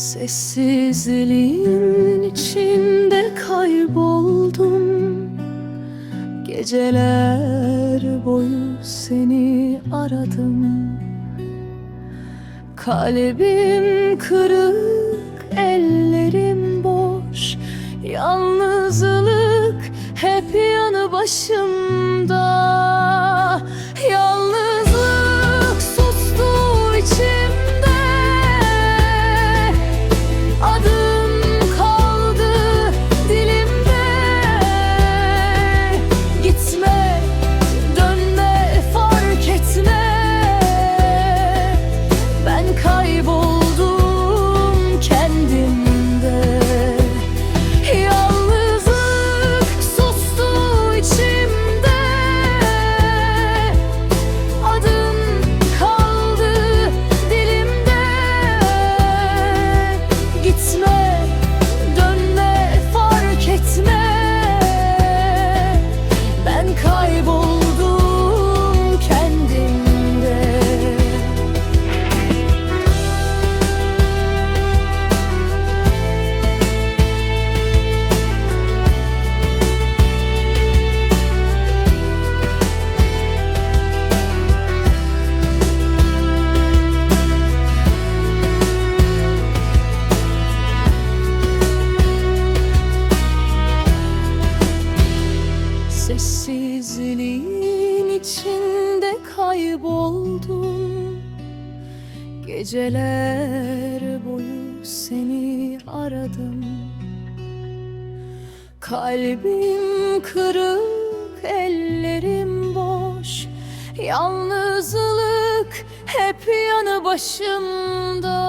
Sessizliğin içinde kayboldum. Geceler boyu seni aradım. Kalbim kırık, ellerim boş. Yalnızlık hep yanı başımda Sessizliğin içinde kayboldum. Geceler boyu seni aradım. Kalbim kırık, ellerim boş. Yalnızlık hep yanı başımda